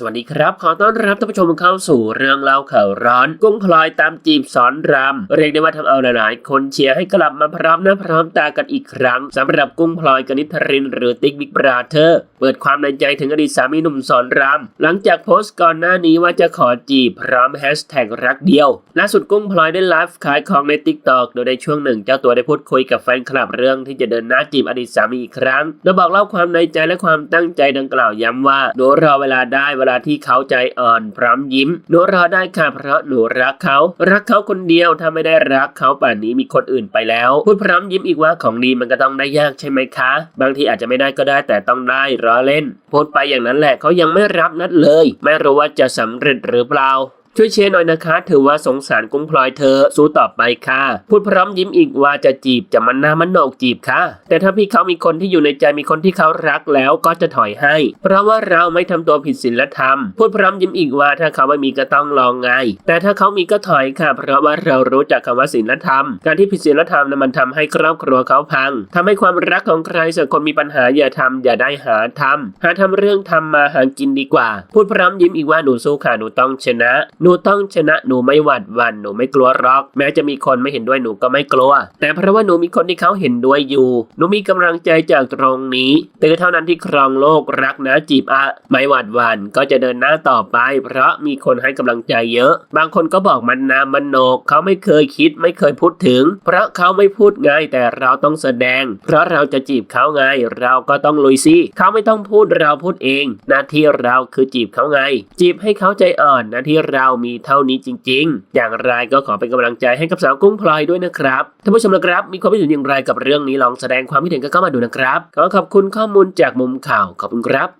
สวัสดีครับ ขอต้อนรับท่านผู้ชมเข้าสู่เรื่องเล่าข่าวร้อน กุ้งพลอยตามจีบสอนรำเรียกได้ว่าทำเอาหลายๆคนเชียร์ให้กลับมาพร้อมหน้าพร้อมตากันอีกครั้งสำหรับกุ้งพลอยกนิษฐรินหรือติ๊กบิ๊กบราเธอร์เปิดความในใจถึงอดีตสามีหนุ่มสอนรำหลังจากโพสต์ก่อนหน้านี้ว่าจะขอจีบพร้อมแฮชแท็กรักเดียวล่าสุดกุ้งพลอยได้ไลฟ์ขายของในติ๊กตอกโดยในช่วงหนึ่งเจ้าตัวได้พูดคุยกับแฟนคลับเรื่องที่จะเดินหน้าจีบอดีตสามีอีกครั้งโดยบอกเล่าความในใจและความตั้งใจดังกล่าวย้ำว่าหนูรอเวลาได้เวลาที่เขาใจอ่อนพร้อมยิ้ม หนูรอได้ค่ะเพราะหนูรักเขา รักเขาคนเดียวถ้าไม่ได้รักเขาป่านนี้มีคนอื่นไปแล้ว พูดพร้อมยิ้มอีกว่าของดีมันก็ต้องได้ยากใช่ไหมคะ บางทีอาจจะไม่ได้ก็ได้แต่ต้องได้รอเล่น พูดไปอย่างนั้นแหละเขายังไม่รับนัดเลย ไม่รู้ว่าจะสำเร็จหรือเปล่า ช่วยเชียร์หน่อยนะคะถือว่าสงสารกุ้งพลอยเธอสู้ต่อไปค่ะ พูดพร้อมยิ้มอีกว่าจะจีบจะมันหน้ามันโหนกจีบค่ะ แต่ถ้าพี่เขามีคนที่อยู่ในใจมีคนที่เขารักแล้วก็จะถอยให้ เพราะว่าเราไม่ทำตัวผิดศีลธรรม พูดพร้อมยิ้มอีกว่าถ้าเขาไม่มีก็ต้องลองไง แต่ถ้าเขามีก็ถอยค่ะ เพราะว่าเรารู้จักคำว่าศีลธรรม การที่ผิดศีลธรรมนั้นมันทำให้ครอบครัวเขาพังทำให้ความรักของใครสักคนมีปัญหาอย่าทำอย่าได้หาทำหาทำเรื่องทำมาหากินดีกว่า พูดพร้อมยิ้มอีกว่าหนูสู้ค่ะหนูต้องชนะหนููต้องชนะหนูไม่หวาดหวั่นหนูไม่กลัวรอก แม้จะมีคนไม่เห็นด้วยหนูก็ไม่กลัว แต่เพราะว่าหนูมีคนที่เขาเห็นด้วยอยู่หนูมีกำลังใจจากตรงนี้ตือเท่านั้นที่ครองโลกรักนะจีบอะไม่หวาดหวั่นก็จะเดินหน้าต่อไป เพราะมีคนให้กำลังใจเยอะ บางคนก็บอกมันนามันโนกเขาไม่เคยคิดไม่เคยพูดถึง เพราะเขาไม่พูดไงแต่เราต้องแสดง เพราะเราจะจีบเขาไง เราก็ต้องลุยสิเขาไม่ต้องพูดเราพูดเอง หน้าที่เราคือจีบเขาไง จีบให้เขาใจอ่อนหน้าที่เรามีเท่านี้จริง ๆ อย่างไรก็ขอเป็นกำลังใจให้กับสาวกุ้งพลอยด้วยนะครับท่านผู้ชมนะครับ มีความคิดเห็นอย่างไรกับเรื่องนี้ลองแสดงความคิดเห็นกันเข้ามาดูนะครับขอขอบคุณข้อมูลจากมุมข่าวขอบคุณครับ